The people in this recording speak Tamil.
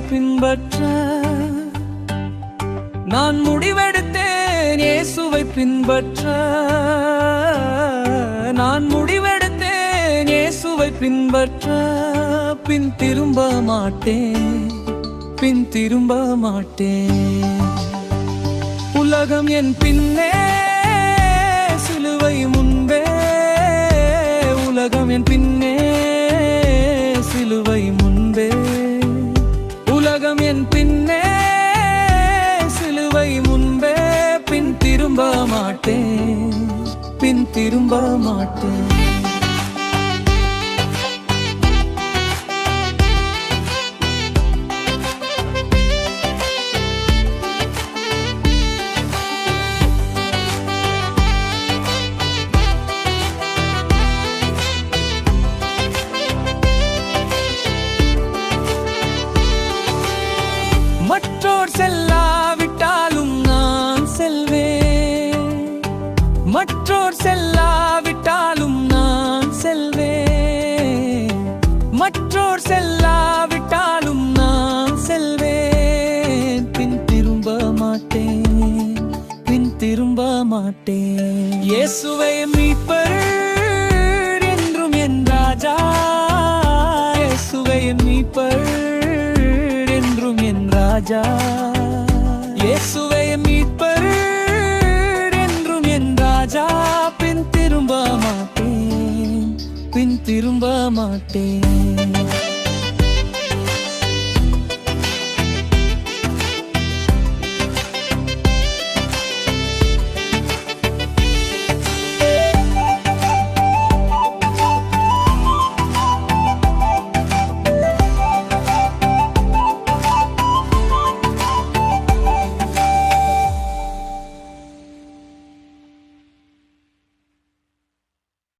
பின்பற்ற நான் முடிவெடுத்தேன் இயேசுவை பின்பற்ற. நான் முடிவெடுத்தேன் இயேசுவை பின்பற்ற. பின் திரும்ப மாட்டேன் பின் திரும்ப மாட்டேன். உலகம் என் பின்னே என் பின்னே சிலுவை முன்பே பின் திரும்ப மாட்டேன். பின் திரும்ப மாட்டேன். மற்றோர் செல்லாவிட்டாலும் நான் செல்வேன். மற்றோர் செல்லாவிட்டாலும் நான் செல்வேன். மற்றோர் செல்லாவிட்டாலும் நான் செல்வேன். பின் திரும்ப மாட்டேன் பின் திரும்ப மாட்டேன். இயேசுவை மீட்பர் ராஜா. இயேசுவே மீட்பர் என்றும் என் ராஜா பின் திரும்ப மாட்டேன் பின் திரும்ப மாட்டேன்.